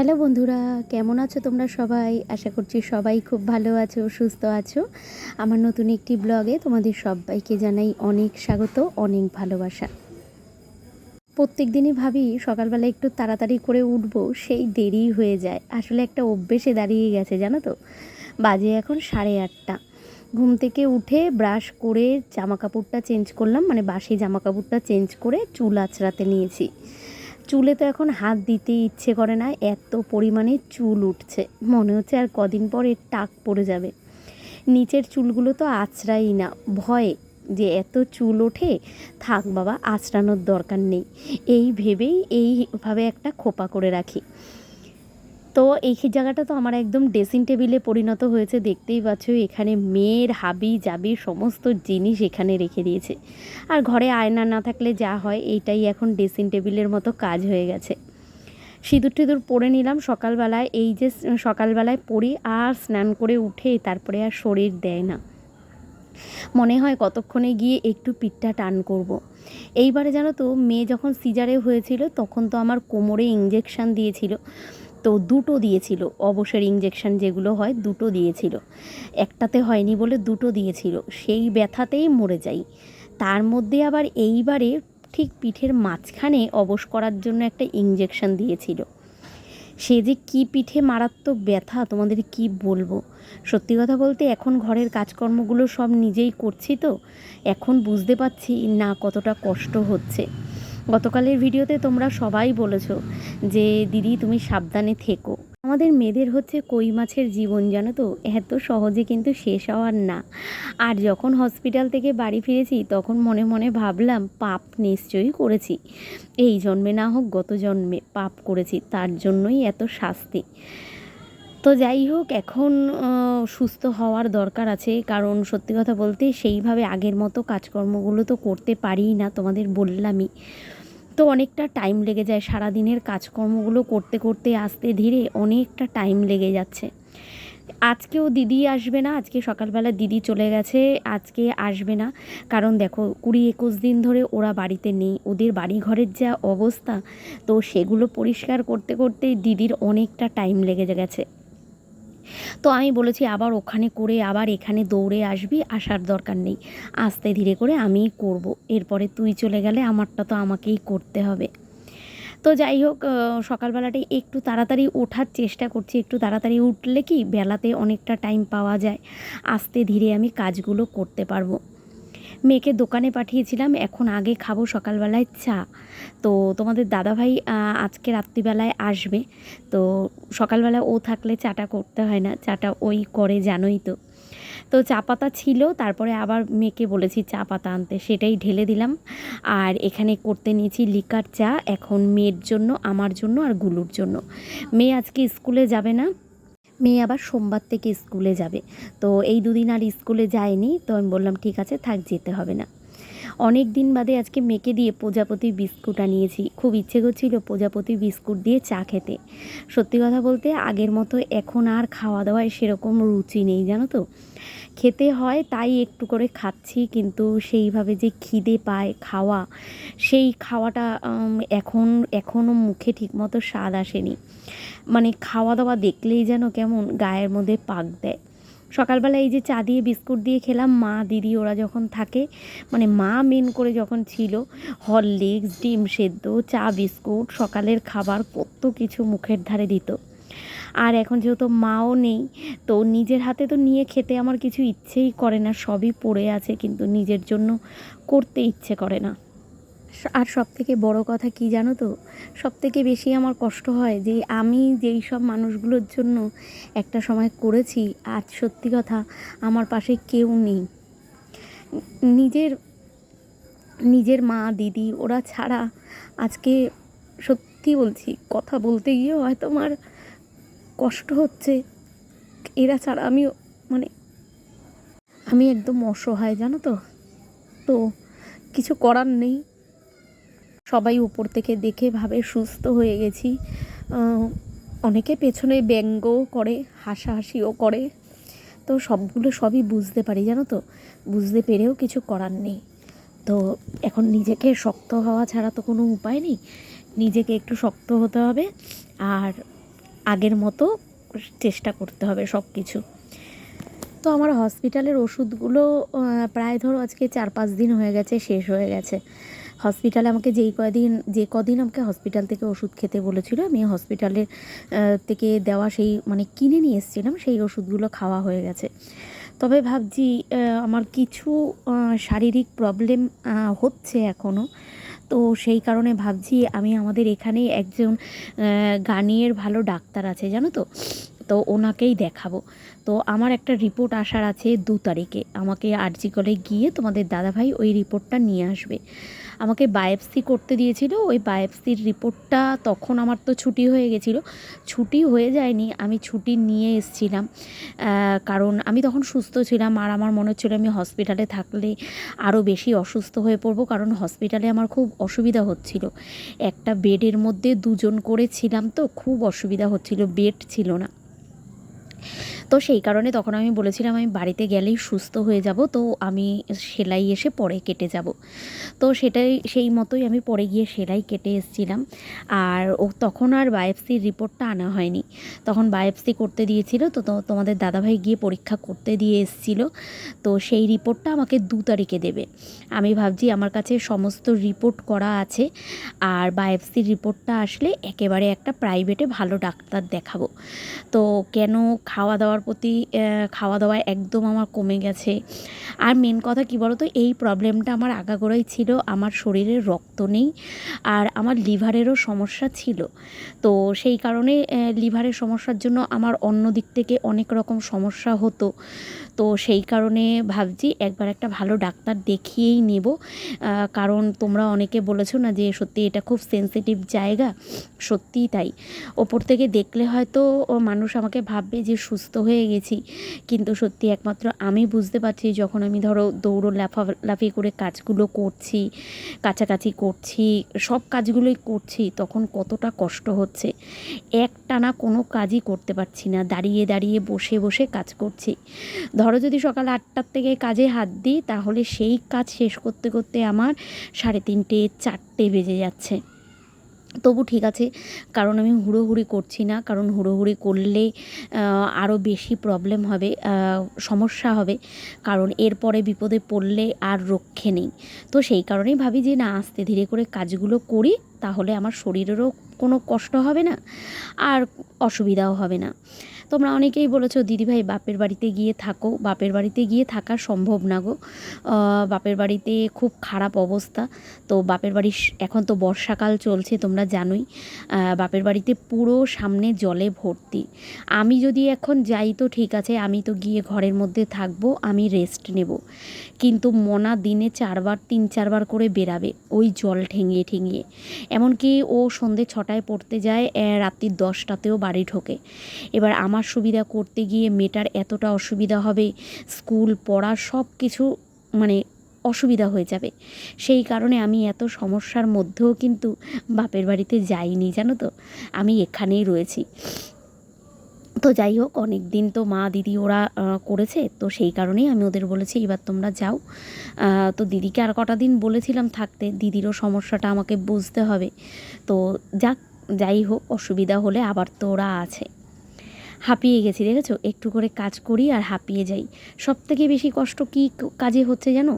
Hello বন্ধুরা, কেমন আছো তোমরা সবাই? আশা করছি সবাই খুব ভালো আছো, সুস্থ আছো। আমার নতুন একটি ব্লগে তোমাদের সবাইকে জানাই অনেক স্বাগত, অনেক ভালোবাসা। প্রত্যেক দিনই ভাবি সকালবেলা একটু তাড়াতাড়ি করে উঠবো, সেই দেরি হয়ে যায়। আসলে একটা অভ্যেসে দাঁড়িয়ে গেছে, জানো তো? বাজে এখন সাড়ে আটটা। ঘুম থেকে উঠে ব্রাশ করে জামা কাপড়টা চেঞ্জ করলাম মানে বাসি জামা কাপড়টা চেঞ্জ করে চুল আঁচড়াতে নিয়েছি। চুলে তো এখন হাত দিতে ইচ্ছে করে না, এত পরিমাণে চুল উঠছে। মনে হচ্ছে আর কদিন পরে টাক পড়ে যাবে। নিচের চুলগুলো তো আছড়াই না, ভয়ে যে এত চুল ওঠে, থাক বাবা, আছড়ানোর দরকার নেই। এই ভেবেই এইভাবে একটা খোপা করে রাখি। তো এই জায়গাটা তো আমার একদম ড্রেসিং টেবিলে পরিণত হয়েছে, দেখতেই পাচ্ছ এখানে মেয়ের হাবি জাবি সমস্ত জিনিস এখানে রেখে দিয়েছে। আর ঘরে আয়না না থাকলে যা হয়, এইটাই এখন ড্রেসিং টেবিলের মতো কাজ হয়ে গেছে। সিঁদুর টিঁদুর পরে নিলাম, সকালবেলায় এই যে সকালবেলায় পরি আর স্নান করে উঠে তারপরে আর শরীর দেয় না। মনে হয় কতক্ষণে গিয়ে একটু পিঠটা টান করব। এইবারে জানো তো, মেয়ে যখন সিজারে হয়েছিল, তখন তো আমার কোমরে ইঞ্জেকশান দিয়েছিল। তো দুটো দিয়েছিল, অবসর ইঞ্জেকশন যেগুলো হয় দুটো দিয়েছিল। একটাতে হয়নি বলে দুটো দিয়েছিল, সেই ব্যথাতেই মরে যাই। তার মধ্যে আবার এইবারে ঠিক পিঠের মাঝখানে অবশ করার জন্য একটা ইঞ্জেকশন দিয়েছিল। সে যে কি পিঠে মারাত্মক ব্যথা, তোমাদের কি বলব? সত্যি কথা বলতে এখন ঘরের কাজকর্মগুলো সব নিজেই করছি তো, এখন বুঝতে পারছি না কতটা কষ্ট হচ্ছে। গতকালের ভিডিওতে তোমরা সবাই বলেছ যে, দিদি, তুমি সাবধানে থেকো। আমাদের মেয়েদের হচ্ছে কই মাছের জীবন, জানো তো? এত সহজে কিন্তু শেষ হওয়ার না। আর যখন হসপিটাল থেকে বাড়ি ফিরেছি, তখন মনে মনে ভাবলাম, পাপ নিশ্চয়ই করেছি। এই জন্মে না হোক, গত জন্মে পাপ করেছি, তার জন্যই এত শাস্তি। তো যাই হোক, এখন সুস্থ হওয়ার দরকার আছে। কারণ সত্যি কথা বলতে, সেইভাবে আগের মতো কাজকর্মগুলো তো করতে পারি না তোমাদের বললামই। তো অনেকটা টাইম লেগে যায়, সারাদিনের কাজকর্মগুলো করতে করতে, আসতে ধীরে অনেকটা টাইম লেগে যাচ্ছে। আজকেও দিদি আসবে না, আজকে সকালবেলা দিদি চলে গেছে, আজকে আসবে না। কারণ দেখো, কুড়ি একুশ দিন ধরে ওরা বাড়িতে নেই, ওদের বাড়ি ঘরের যা অবস্থা, তো সেগুলো পরিষ্কার করতে করতে দিদির অনেকটা টাইম লেগে গেছে। তো আমি বলেছি, আবার ওখানে করে, আবার এখানে দৌড়ে আসবি, আসার দরকার নেই। আস্তে ধীরে করে আমিই করব। এরপরে তুই চলে গেলে আমারটা তো আমাকেই করতে হবে। তো যাই হোক সকালবেলাটাই একটু তাড়াতাড়ি ওঠার চেষ্টা করছি। একটু তাড়াতাড়ি উঠলে কি, বেলাতে অনেকটা টাইম পাওয়া যায়। আস্তে ধীরে আমি কাজগুলো করতে পারব। মেয়েকে দোকানে পাঠিয়েছিলাম, এখন আগে খাব সকালবেলায় চা। তো তোমাদের দাদাভাই আজকে রাত্রিবেলায় আসবে। তো সকালবেলা ও থাকলে চাটা করতে হয় না, চাটা ওই করে জানোই তো। তো চা পাতা ছিল, তারপরে আবার মেয়েকে বলেছি চা পাতা আনতে, সেটাই ঢেলে দিলাম। আর এখানে করতে নিয়েছি লিকার চা, এখন মেয়ের জন্য, আমার জন্য আর গুলুর জন্য। মেয়ে আজকে স্কুলে যাবে না মেয়ে আবার সোমবার থেকে স্কুলে যাবে। তো এই দুদিন আর স্কুলে যায়নি, তো আমি বললাম, ঠিক আছে, থাক, যেতে হবে না। অনেক দিন বাদে আজকে মেকে দিয়ে প্রজাপতি বিস্কুট আনিয়েছি খুব ইচ্ছে করছিল প্রজাপতি বিস্কুট দিয়ে চা খেতে। সত্যি কথা বলতে, আগের মতো এখন আর খাওয়া দাওয়ায় সেরকম রুচি নেই, জানো তো? খেতে হয়, তাই একটু করে খাচ্ছি। কিন্তু সেইভাবে যে খিদে পায় খাওয়া, সেই খাওয়াটা এখন এখনও মুখে ঠিকমতো স্বাদ আসেনি। মানে খাওয়া দাওয়া দেখলেই যেন কেমন গায়ের মধ্যে পাক দেয়। সকালবেলা এই যে চা দিয়ে বিস্কুট দিয়ে খেলাম, মা, দিদি ওরা যখন থাকে মানে মা মেন করে যখন ছিল, হরলিক্স, ডিম সেদ্ধ, চা, বিস্কুট, সকালের খাবার কত কিছু মুখের ধারে দিত। আর এখন যেহেতু মাও নেই, তো নিজের হাতে তো নিয়ে খেতে আমার কিছু ইচ্ছেই করে না, সবই পড়ে আছে কিন্তু নিজের জন্য করতে ইচ্ছে করে না। আর সব থেকে বড় কথা কি জানো তো? সব থেকে বেশি আমার কষ্ট হয় যে আমি যেই সব মানুষগুলোর জন্য একটা সময় করেছি, আজ সত্যি কথা আমার পাশে কেউ নেই। নিজের নিজের মা, দিদি, ওরা ছাড়া আজকে সত্যি বলছি, কথা বলতে গিয়েও হয়তো আমার কষ্ট হচ্ছে। এরা ছাড়া আমি মানে আমি একদম অসহায়, জানো তো? তো কিছু করার নেই। সবাই উপর থেকে দেখে ভাবে সুস্থ হয়ে গেছি। অনেকে পেছনে ব্যঙ্গও করে, হাসাহাসিও করে। তো সবগুলো সবই বুঝতে পারি, জানো তো? বুঝতে পেরেও কিছু করার নেই। তো এখন নিজেকে শক্ত হওয়া ছাড়া তো কোনো উপায় নেই। নিজেকে একটু শক্ত হতে হবে। আর আগের মতো চেষ্টা করতে হবে সব কিছু তো আমার হসপিটালের ওষুধগুলো প্রায় ধরো আজকে চার পাঁচ দিন হয়ে গেছে, শেষ হয়ে গেছে। হসপিটালে আমাকে যেই কদিন, যে কদিন আমাকে হসপিটাল থেকে ওষুধ খেতে বলেছিল, আমি হসপিটালের থেকে দেওয়া সেই মানে কিনে নিয়ে এসেছিলাম, সেই ওষুধগুলো খাওয়া হয়ে গেছে। তবে ভাবছি আমার কিছু শারীরিক প্রবলেম হচ্ছে এখনও তো সেই কারণে ভাবছি আমি আমাদের এখানে একজন গানের ভালো ডাক্তার আছে, জানো তো? তো ওনাকেই দেখাবো। তো আমার একটা রিপোর্ট আসার আছে দু তারিখে। আমাকে আরজি কলে গিয়ে তোমাদের দাদাভাই ওই রিপোর্টটা নিয়ে আসবে। আমাকে বায়োপসি করতে দিয়েছিল, ওই বায়োপসির রিপোর্টটা তখন আমার তো ছুটি হয়ে গেছিল। ছুটি হয়ে যায়নি, আমি ছুটি নিয়ে এসেছিলাম। কারণ আমি তখন সুস্থ ছিলাম, আর আমার মনে হচ্ছিল আমি হসপিটালে থাকলে আরও বেশি অসুস্থ হয়ে পড়ব, কারণ হসপিটালে আমার খুব অসুবিধা হচ্ছিল। একটা বেডের মধ্যে দুজন করে ছিলাম তো, খুব অসুবিধা হচ্ছিল বেড ছিল না। তো সেই কারণে তখন আমি বলেছিলাম, আমি বাড়িতে গেলেই সুস্থ হয়ে যাব, তো আমি সেলাই এসে পরে কেটে যাব। তো সেটাই, সেই মতোই আমি পরে গিয়ে সেলাই কেটে এসেছিলাম। আর ও তখন আর বায়োপসির রিপোর্টটা আনা হয়নি। তখন বায়োপসি করতে দিয়েছিল, তো তোমাদের দাদাভাই গিয়ে পরীক্ষা করতে দিয়ে এসেছিল, তো সেই রিপোর্টটা আমাকে দু তারিখে দেবে। আমি ভাবছি আমার কাছে সমস্ত রিপোর্ট করা আছে, আর বায়োপসির রিপোর্টটা আসলে একেবারে একটা প্রাইভেটে ভালো ডাক্তার দেখাবো। তো কেন খাওয়া দাওয়ার প্রতি খাওয়া দাওয়া একদম আমার কমে গেছে। আর মেন কথা কি বলতো, এই প্রবলেমটা আমার আগাগোড়াই ছিল, আমার শরীরে রক্ত নেই আর আমার লিভারেরও সমস্যা ছিল। তো সেই কারণে লিভারের সমস্যার জন্য আমার অন্য দিক থেকে অনেক রকম সমস্যা হতো। তো সেই কারণে ভাবছি একবার একটা ভালো ডাক্তার দেখিয়েই নেব। কারণ তোমরা অনেকে বলেছ না যে সত্যি এটা খুব সেনসিটিভ জায়গা। সত্যিই তাই। ওপর থেকে দেখলে হয়তো মানুষ আমাকে ভাববে যে সুস্থ হয়ে গেছি। কিন্তু সত্যি একমাত্র আমি বুঝতে পারছি যখন আমি ধরো দৌড়ো লাফালাফি করে কাজগুলো করছি, কাছাকাছি করছি, সব কাজগুলোই করছি, তখন কতটা কষ্ট হচ্ছে। একটানা কোনো কাজই করতে পারছি না। দাঁড়িয়ে দাঁড়িয়ে বসে বসে কাজ করছি। ধরো যদি সকাল আটটার থেকে কাজে হাত দিই, তাহলে সেই কাজ শেষ করতে করতে আমার সাড়ে তিনটে, চারটে বেজে যাচ্ছে। তবু ঠিক আছে, কারণ আমি হুড়োহুড়ি করছি না, কারণ হুড়োহুড়ি করলে আরও বেশি প্রবলেম হবে সমস্যা হবে, কারণ এরপরে বিপদে পড়লে আর রক্ষে নেই। তো সেই কারণেই ভাবি যে না, আস্তে ধীরে করে কাজগুলো করি, তাহলে আমার শরীরেরও কোনো কষ্ট হবে না, আর অসুবিধাও হবে না। তোমরা অনেকেই বলেছ, দিদিভাই, বাপের বাড়িতে গিয়ে থাকো। বাপের বাড়িতে গিয়ে থাকা সম্ভব না গো। বাপের বাড়িতে খুব খারাপ অবস্থা। তো বাপের বাড়ি এখন তো বর্ষাকাল চলছে, তোমরা জানোই। বাপের বাড়িতে পুরো সামনে জলে ভর্তি। আমি যদি এখন যাই, তো ঠিক আছে, আমি তো গিয়ে ঘরের মধ্যে থাকব, আমি রেস্ট নেব। কিন্তু মনা দিনে চারবার, তিন, চারবার করে বেরাবে ওই জল ঠেঙিয়ে ঠেঙিয়ে। এমনকি ও সন্ধে ছটায় পড়তে যায় রাত্রি দশটাতেও বাড়ি ঢোকে। এবার আমার সুবিধা করতে গিয়ে মেয়েটার এতটা অসুবিধা হবে, স্কুল, পড়া সব কিছু মানে অসুবিধা হয়ে যাবে। সেই কারণে আমি এত সমস্যার মধ্যেও কিন্তু বাপের বাড়িতে যাইনি, জানো তো? আমি এখানেই রয়েছি। তো যাই হোক অনেক দিন তো মা, দিদি ওরা করেছে, তো সেই কারণেই আমি ওদের বলেছি, এবার তোমরা যাও। তো দিদিকে আর কটা দিন বলেছিলাম থাকতে, দিদিরও সমস্যাটা আমাকে বুঝতে হবে। তো যাক, যাই হোক, অসুবিধা হলে আবার তো ওরা আছে। হাঁপিয়ে গেছি, দেখেছ? একটু করে কাজ করি আর হাঁপিয়ে যাই। সব থেকে বেশি কষ্ট কী কাজে হচ্ছে জানো?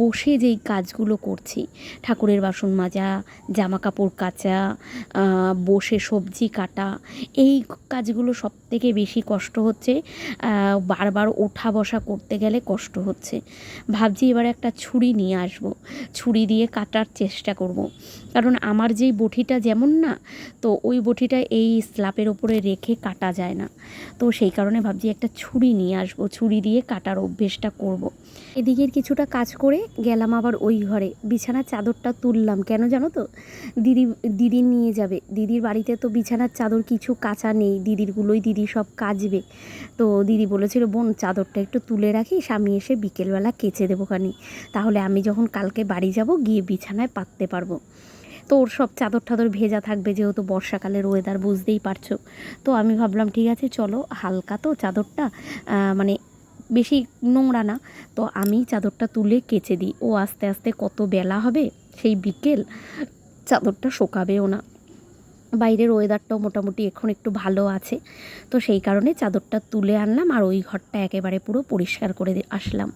বসে যেই কাজগুলো করছি। ঠাকুরের বাসন মাজা জামা কাপড় কাচা বসে সবজি কাটা, এই কাজগুলো সব থেকে বেশি কষ্ট হচ্ছে। বারবার ওঠা বসা করতে গেলে কষ্ট হচ্ছে। ভাবছি এবার একটা ছুরি নিয়ে আসব। ছুরি দিয়ে কাটার চেষ্টা করব। কারণ আমার যেই বটিটা যেমন না, তো ওই বটিটা এই স্ল্যাপের ওপরে রেখে কাটা যায় না। তো সেই কারণে ভাবছি একটা ছুরি নিয়ে আসব, ছুরি দিয়ে কাটার অভ্যেসটা করব। এদিকের কিছুটা কাজ করে গেলাম আবার ওই ঘরে। বিছানার চাদরটা তুললাম। কেন জানো তো? দিদি দিদি নিয়ে যাবে। দিদির বাড়িতে তো বিছানার চাদর কিছু কাঁচা নেই। দিদিরগুলোই দিদি সব কাচবে। তো দিদি বলেছিল, বোন, চাদরটা একটু তুলে রাখিস, আমি এসে বিকেলবেলা কেচে দেবো খানি। তাহলে আমি যখন কালকে বাড়ি যাব, গিয়ে বিছানায় পাততে পারব। তো ওর সব চাদর টাদর ভেজা থাকবে যেহেতু বর্ষাকালের ওয়েদার বুঝতেই পারছ। তো আমি ভাবলাম, ঠিক আছে, চলো, হালকা তো চাদরটা মানে বেশি নোংরা না। তো আমি চাদরটা তুলে কেচে দিই। ও আস্তে আস্তে কত বেলা হবে, সেই বিকেল, চাদরটা শোকাবেও না। বাইরের ওয়েদারটাও মোটামুটি এখন একটু ভালো আছে। তো সেই কারণে চাদরটা তুলে আনলাম আর ওই ঘরটা একেবারে পুরো পরিষ্কার করে আসলাম।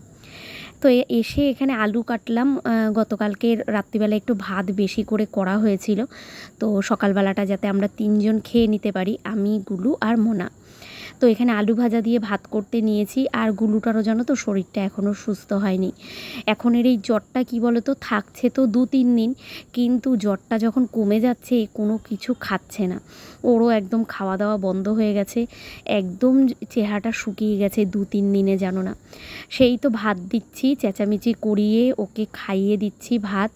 তো এসে এখানে আলু কাটলাম। গতকালকে রাত্রিবেলা একটু ভাত বেশি করে করা হয়েছিল। তো সকালবেলাটা যাতে আমরা তিনজন খেয়ে নিতে পারি, আমি, গুলু আর মোনা। তো এখানে আলু ভাজা দিয়ে ভাত করতে নিয়েছি আর গুলুটারও জানো তো শরীরটা এখনও সুস্থ হয়নি। এখনের এই জ্বরটা কি বলো তো থাকছে তো দু তিন দিন, কিন্তু জ্বরটা যখন কমে যাচ্ছে কোনো কিছু খাচ্ছে না। ওরও একদম খাওয়া দাওয়া বন্ধ হয়ে গেছে, একদম চেহারাটা শুকিয়ে গেছে দু তিন দিনে জানো না। সেই তো ভাত দিচ্ছি, চেঁচামেচি করিয়ে ওকে খাইয়ে দিচ্ছি ভাত।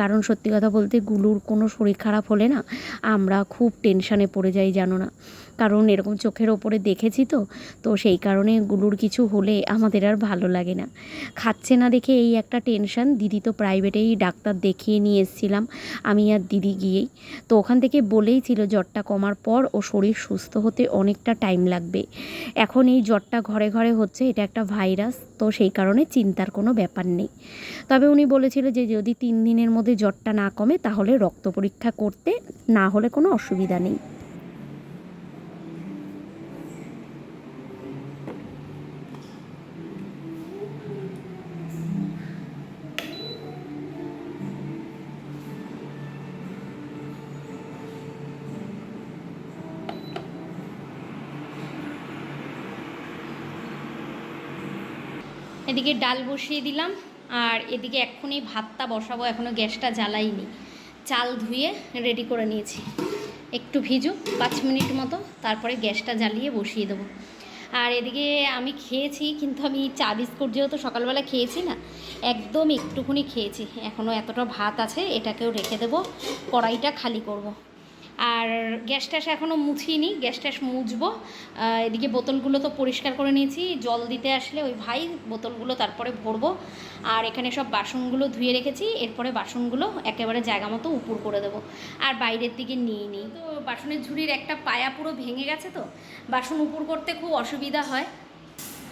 কারণ সত্যি কথা বলতে গুলুর কোনো শরীর খারাপ হলে না আমরা খুব টেনশানে পড়ে যাই জানো না। কারণ এরকম চোখের ওপরে দেখেছি তো তো সেই কারণে গুলুর কিছু হলে আমাদের আর ভালো লাগে না। খাচ্ছে না দেখে এই একটা টেনশন, দিদি তো প্রাইভেটেই ডাক্তার দেখিয়ে নিয়ে এসেছিলাম, আমি আর দিদি গিয়েই। তো ওখান থেকে বলেই ছিল জ্বরটা কমার পর ও শরীর সুস্থ হতে অনেকটা টাইম লাগবে। এখন এই জ্বরটা ঘরে ঘরে হচ্ছে, এটা একটা ভাইরাস, তো সেই কারণে চিন্তার কোনো ব্যাপার নেই। তবে উনি বলেছিল যে যদি তিন দিনের মধ্যে জ্বরটা না কমে, তাহলে রক্ত পরীক্ষা করতে না হলে কোনো অসুবিধা নেই। এদিকে ডাল বসিয়ে দিলাম, আর এদিকে এক্ষুনি ভাতটা বসাবো এখনও গ্যাসটা জ্বালাইনি। চাল ধুয়ে রেডি করে নিয়েছি। একটু ভিজুক পাঁচ মিনিট মতো, তারপরে গ্যাসটা জ্বালিয়ে বসিয়ে দেবো। আর এদিকে আমি খেয়েছি, কিন্তু আমি চা বিস্কুট যেহেতু সকালবেলা খেয়েছি না, একদম একটুখানি খেয়েছি। এখনও এতটা ভাত আছে, এটাকেও রেখে দেবো, কড়াইটা খালি করব। আর গ্যাস ট্যাস এখনও মুছিনি, গ্যাস ট্যাস মুছবো। এদিকে বোতলগুলো তো পরিষ্কার করে নিয়েছি, জল দিতে আসলে ওই ভাই বোতলগুলো তারপরে ভরবো। আর এখানে সব বাসনগুলো ধুয়ে রেখেছি, এরপরে বাসনগুলো একেবারে জায়গা মতো উপুর করে দেবো। আর বাইরের দিকে নিয়ে নিই তো বাসনের ঝুড়ির একটা পায়া পুরো ভেঙে গেছে তো, বাসন উপুর করতে খুব অসুবিধা হয়।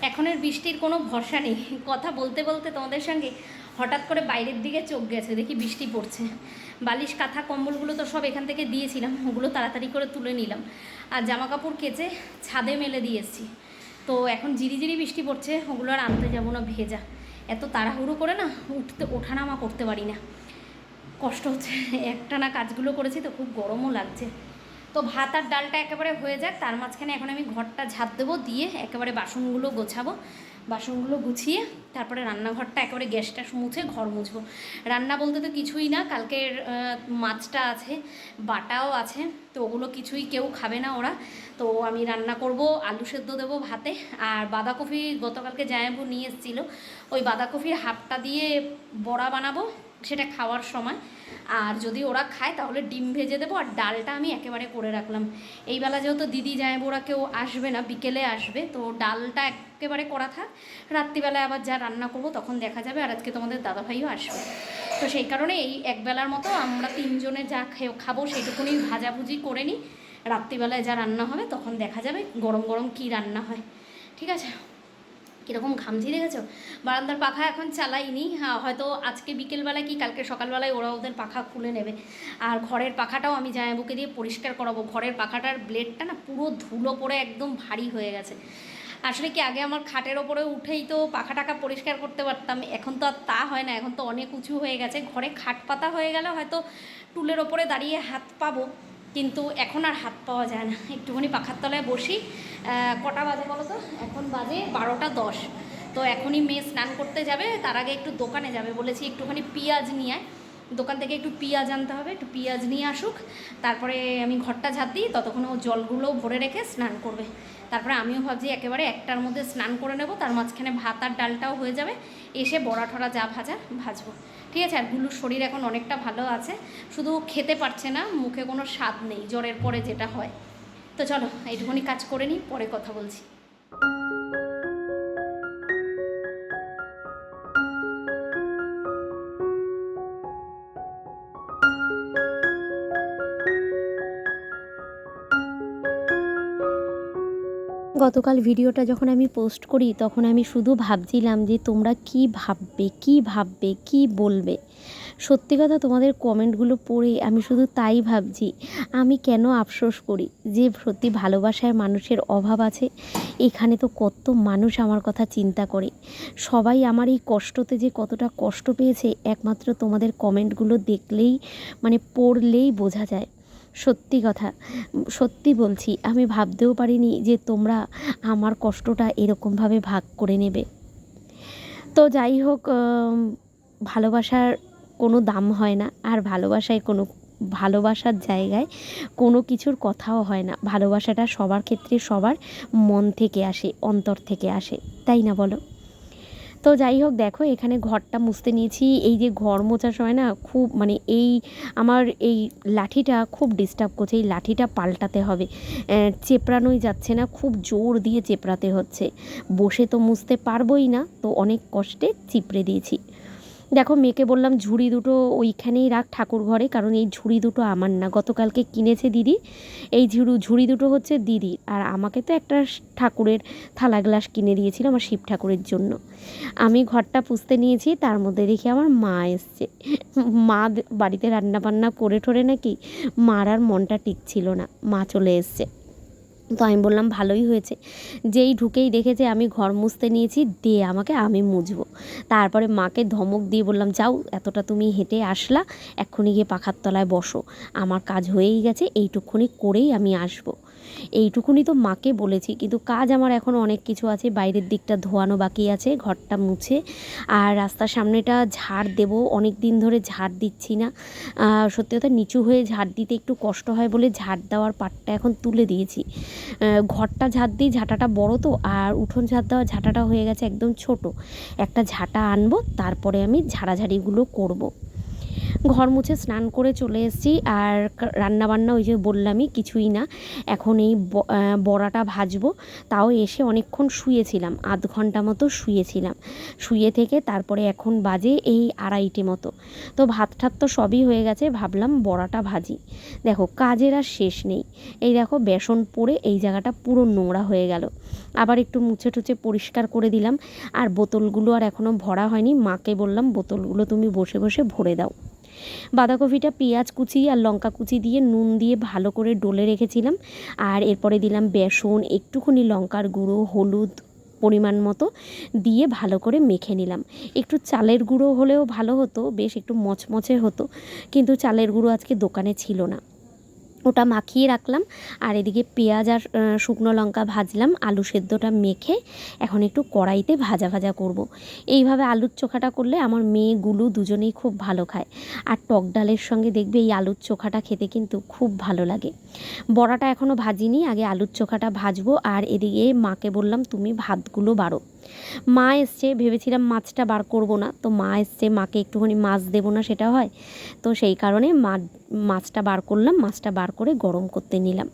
এখনের বৃষ্টির কোনো ভরসা নেই। কথা বলতে বলতে তোমাদের সঙ্গে হঠাৎ করে বাইরের দিকে চোখ গেছে, দেখি বৃষ্টি পড়ছে। বালিশ, কাঁথা, কম্বলগুলো তো সব এখান থেকে দিয়েছিলাম, ওগুলো তাড়াতাড়ি করে তুলে নিলাম। আর জামা কাপড় কেচে ছাদে মেলে দিয়েছি তো এখন জিরিজিরি বৃষ্টি পড়ছে, ওগুলো আর আনতে যাব না ভেজা। এত তাড়াহুড়ো করে না উঠতে, ওঠানামা করতে পারি না। কষ্ট হচ্ছে, একটানা কাজগুলো করেছি তো খুব গরমও লাগছে। তো ভাত আর ডালটা একেবারে হয়ে যাক, তার মাঝখানে এখন আমি ঘরটা ঝাঁপ দেবো, দিয়ে একেবারে বাসনগুলো গোছাবো। বাসনগুলো গুছিয়ে তারপরে রান্নাঘরটা একেবারে গ্যাসটা মুছে ঘর মুছবো। রান্না বলতে তো কিছুই না, কালকের মাছটা আছে, বাটাও আছে, তো ওগুলো কিছুই কেউ খাবে না ওরা। তো আমি রান্না করব, আলু সেদ্ধ দেবো ভাতে, আর বাঁধাকপি গতকালকে জায়াবু নিয়ে এসেছিল। ওই বাঁধাকপির হাফটা দিয়ে বড়া বানাবো সেটা খাওয়ার সময়। আর যদি ওরা খায় তাহলে ডিম ভেজে দেবো আর ডালটা আমি একেবারে করে রাখলাম। এই বেলা যেহেতু দিদি যায়, ওরা কেউ আসবে না, বিকেলে আসবে। তো ডালটা একেবারে করা থাক। রাত্রিবেলায় আবার যা রান্না করব তখন দেখা যাবে আর আজকে তোমাদের দাদাভাইও আসবে। তো সেই কারণে এই একবেলার মতো আমরা তিনজনে যা খে- খাব সেইটুকুনি ভাজাভুজি করে নিই। রাত্রিবেলায় যা রান্না হবে তখন দেখা যাবে গরম গরম কী রান্না হয়। ঠিক আছে? কীরকম ঘামছি দেখেছ? বারান্দার পাখা এখন চালাইনি। হ্যাঁ, হয়তো আজকে বিকেলবেলায় কি কালকে সকালবেলায় ওরা ওদের পাখা খুলে নেবে। আর ঘরের পাখাটাও আমি জামাইবুকে দিয়ে পরিষ্কার করাবো। ঘরের পাখাটার ব্লেডটা না পুরো ধুলো পড়ে একদম ভারী হয়ে গেছে। আসলে কি আগে আমার খাটের ওপরে উঠেই তো পাখা টাকা পরিষ্কার করতে পারতাম। এখন তো আর তা হয় না এখন তো অনেক উঁচু হয়ে গেছে। ঘরে খাট পাতা হয়ে গেলে হয়তো টুলের ওপরে দাঁড়িয়ে হাত পাবো। কিন্তু এখন আর হাত পাওয়া যায় না। একটুখানি পাখার তলায় বসি। কটা বাজে বলো তো? এখন বাজে বারোটা দশ। তো এখনই মেয়ে স্নান করতে যাবে, তার আগে একটু দোকানে যাবে। বলেছি একটুখানি পেঁয়াজ নিয়ে আয়। দোকান থেকে একটু পেঁয়াজ আনতে হবে, একটু পেঁয়াজ নিয়ে আসুক। তারপরে আমি ঘরটা ঝাঁপ দিই, ততক্ষণ ও জলগুলো ভরে রেখে স্নান করবে। তারপরে আমিও ভাবছি একেবারে একটার মধ্যে স্নান করে নেব। তার মাঝখানে ভাত আর ডালটাও হয়ে যাবে। এসে বড়া ঠরা যা ভাজা, ভাজবো। ঠিক আছে, আর গুলুর শরীর এখন অনেকটা ভালো আছে, শুধু খেতে পারছে না, মুখে কোনো স্বাদ নেই, জ্বরের পরে যেটা হয়। তো চলো, এইটুকুনি কাজ করে নিই, পরে কথা বলছি। গতকাল ভিডিওটা যখন আমি পোস্ট করি, তখন আমি শুধু ভাবছিলাম যে তোমরা কি ভাববে কি ভাববে, কি বলবে? সত্যি কথা তোমাদের কমেন্টগুলো পড়ে আমি শুধু তাই ভাবছি, আমি কেন আফসোস করি যে সত্যি ভালোবাসায় মানুষের অভাব আছে। এখানে তো কত মানুষ আমার কথা চিন্তা করে। সবাই আমার এই কষ্টতে যে কতটা কষ্ট পেয়েছে, একমাত্র তোমাদের কমেন্টগুলো দেখলেই মানে পড়লেই বোঝা যায়। সত্যি কথা, সত্যি বলছি, আমি ভাবতেও পারিনি যে তোমরা আমার কষ্টটা এরকমভাবে ভাগ করে নেবে। তো যাই হোক ভালোবাসার কোনো দাম হয় না, আর ভালোবাসায় কোনো, ভালোবাসার জায়গায় কোনো কিছুর কথাও হয় না। ভালোবাসাটা সবার ক্ষেত্রে সবার মন থেকে আসে, অন্তর থেকে আসে, তাই না বলো? তো যাই হোক, দেখো এখানে ঘরটা মুছতে নিয়েছি। এই যে ঘর মোছার সময় না খুব মানে এই আমার এই লাঠিটা খুব ডিস্টার্ব করছে। এই লাঠিটা পাল্টাতে হবে। চেপড়ানোই যাচ্ছে না, খুব জোর দিয়ে চেপড়াতে হচ্ছে। বসে তো মুছতে পারবোই না, তো অনেক কষ্টে চিপড়ে দিয়েছি। দেখো, মেয়েকে বললাম, ঝুড়ি দুটো ওইখানেই রাখ ঠাকুর ঘরে কারণ এই ঝুড়ি দুটো আমার না। গতকালকে কিনেছে দিদি। এই ঝুড়ু, ঝুড়ি দুটো হচ্ছে দিদির। আর আমাকে তো একটা ঠাকুরের থালা গ্লাস কিনে দিয়েছিল আমার শিব ঠাকুরের জন্য। আমি ঘরটা পুষতে নিয়েছি, তার মধ্যে দেখি আমার মা এসছে। মা বাড়িতে রান্না বান্না করে ঠোরে নাকি? মার আর মনটা টিকছিল না। মা চলে এসছে। তো আমি বললাম, ভালোই হয়েছে। যেই ঢুকেই দেখেছে, আমি ঘর মুছতে নিয়েছি, দে আমাকে, আমি মুছবো। তারপরে মাকে ধমক দিয়ে বললাম, যাও, এতটা তুমি হেঁটে আসলা, এক্ষুনি গিয়ে পাখার তলায় বসো। আমার কাজ হয়েই গেছে, এইটুকুনি করেই আমি আসব। এইটুকুনি তো মাকে বলেছি, কিন্তু কাজ আমার এখন অনেক কিছু আছে, বাইরের দিকটা ধোয়ানো বাকি আছে, ঘরটা মুছে, আর রাস্তার সামনেটা ঝাড় দেবো, অনেক দিন ধরে ঝাড় দিচ্ছি না। সত্যি কথা নিচু হয়ে ঝাড় দিতে একটু কষ্ট হয় বলে ঝাড় দেওয়ার পাটটা এখন তুলে দিয়েছি। ঘরটা ঝাড় দিই, ঝাঁটাটা বড় তো, আর উঠোন ঝাড় দেওয়া ঝাঁটাটা হয়ে গেছে একদম ছোট। একটা ঝাঁটা আনব, তারপরে আমি ঝাড়াঝাড়িগুলো করব। ঘর মুছে স্নান করে চলে এসেছি। আর রান্নাবান্না ওই যে বললামই কিছুই না। এখন এই বড়াটা ভাজবো। তাও এসে অনেকক্ষণ শুয়েছিলাম। আধ ঘণ্টা মতো শুয়েছিলাম। শুয়ে থেকে তারপরে এখন বাজে এই আড়াইটে মতো। তো ভাত ঠাত তো সবই হয়ে গেছে। ভাবলাম বড়াটা ভাজি। দেখো, কাজের আর শেষ নেই। এই দেখো, বেসন পড়ে এই জায়গাটা পুরো নোংরা হয়ে গেল। আবার একটু মুছে টুছে পরিষ্কার করে দিলাম। আর বোতলগুলো আর এখনও ভরা হয়নি। মাকে বললাম, বোতলগুলো তুমি বসে বসে ভরে দাও। বাঁধাকপিটা, পেঁয়াজ কুচি আর লঙ্কা কুচি দিয়ে নুন দিয়ে ভালো করে ডলে রেখেছিলাম। আর এরপরে দিলাম বেসন, একটুখানি লঙ্কার গুঁড়ো, হলুদ পরিমাণ মতো দিয়ে ভালো করে মেখে নিলাম। একটু চালের গুঁড়ো হলেও ভালো হতো, বেশ একটু মচমচে হতো, কিন্তু চালের গুঁড়ো আজকে দোকানে ছিল না। ওটা মাখিয়ে রাখলাম। আর এদিকে পেঁয়াজ আর শুকনো লঙ্কা ভাজলাম। আলু সেদ্ধটা মেখে এখন একটু কড়াইতে ভাজা ভাজা করব। এইভাবে আলুর চোখাটা করলে আমার মেয়ে গুলু দুজনেই খুব ভালো খায়। আর টক ডালের সঙ্গে দেখবে এই আলুর চোখাটা খেতে কিন্তু খুব ভালো লাগে। বড়াটা এখনও ভাজিনি, আগে আলুর চোখাটা ভাজবো। আর এদিকে মাকে বললাম, তুমি ভাতগুলো বাড়ো। মা এসছে, ভেবেছিলাম মাছটা বার করব না। তো মা এসছে, মাকে একটুখানি মাছ দেবো না সেটা হয়। তো সেই কারণে মা, মাছটা বার করলাম, মাছটা বার করে গরম করতে নিলাম।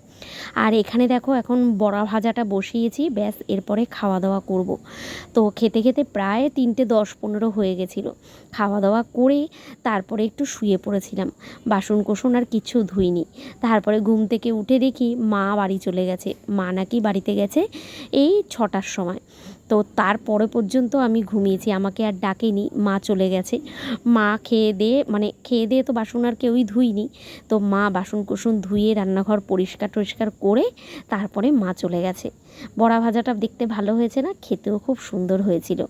আর এখানে দেখো, এখন বড়া ভাজাটা বসিয়েছি, ব্যাস, এরপরে খাওয়া দাওয়া করব। তো খেতে খেতে প্রায় তিনটে দশ পনেরো হয়ে গেছিল। খাওয়া দাওয়া করে তারপরে একটু শুয়ে পড়েছিলাম। বাসন কোসন আর কিছু ধুইনি। তারপরে ঘুম থেকে উঠে দেখি মা বাড়ি চলে গেছে। মা নাকি বাড়িতে গেছে এই ছটার সময়। তো তারপরে পর্যন্ত আমি ঘুমিয়েছি। আমাকে আর ডাকেনি, মা চলে গেছে। মা খেয়ে দিয়ে মানে খেয়ে দিয়ে তো বাসন আর কেউই ধুইনি। তো মা বাসন কুসন ধুয়ে রান্নাঘর পরিষ্কার টরিষ্কার করে তারপরে মা চলে গেছে। বড়া ভাজাটা দেখতে ভালো হয়েছে না? খেতেও খুব সুন্দর হয়েছিল।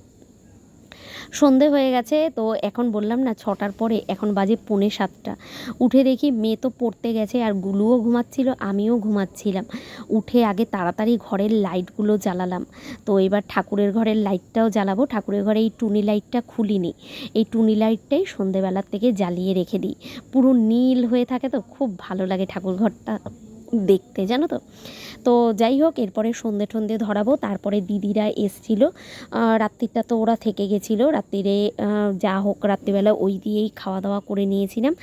সন্ধে হয়ে গেছে, তো এখন বললাম না ছটার পরে, এখন বাজে পৌনে সাতটা। উঠে দেখি মেয়ে তো পড়তে গেছে আর গুলুও ঘুমাচ্ছিল, আমিও ঘুমাচ্ছিলাম। উঠে আগে তাড়াতাড়ি ঘরের লাইটগুলো জ্বালালাম। তো এবার ঠাকুরের ঘরের লাইটটাও জ্বালাবো, ঠাকুরের ঘরে এই টুনি লাইটটা খুলিনি। এই টুনি লাইটটাই সন্ধেবেলার থেকে জ্বালিয়ে রেখে দিই। পুরো নীল হয়ে থাকে তো, খুব ভালো লাগে ঠাকুর ঘরটা দেখতে, জানো তো? তো যাই হোক, এরপরে সন্ধে টন্ধে ধরাবো। তারপরে দিদিরা এসছিল। রাত্রিটা তো ওরা থেকে গেছিল। রাত্রিরে যা হোক রাত্রিবেলা ওই দিয়েই খাওয়া দাওয়া করে নিয়েছিলাম।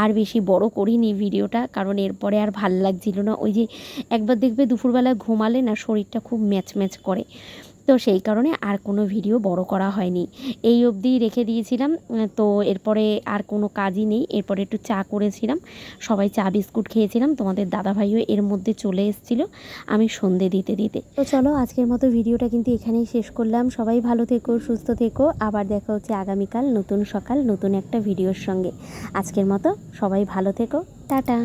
আর বেশি বড় করিনি ভিডিওটা, কারণ এরপরে আর ভালো লাগছিল না। ওই যে একবার দেখবে দুপুরবেলা ঘুমালে না, শরীরটা খুব ম্যাচ ম্যাচ করে। তো সেই কারণে আর কোনো ভিডিও বড় করা হয়নি। এই অবধি রেখে দিয়েছিলাম, তো এরপরে আর কোনো কাজই নেই। এরপরে একটু চা করেছিলাম, সবাই চা বিস্কুট খেয়েছিলাম। তোমাদের দাদাভাইও এর মধ্যে চলে এসেছিল আমি সন্ধে দিতে দিতে। তো চলো, আজকের মতো ভিডিওটা কিন্তু এখানেই শেষ করলাম। সবাই ভালো থেকো, সুস্থ থেকো। আবার দেখা হচ্ছে আগামীকাল নতুন সকাল, নতুন একটা ভিডিওর সঙ্গে। আজকের মতো সবাই ভালো থেকো। টাটা।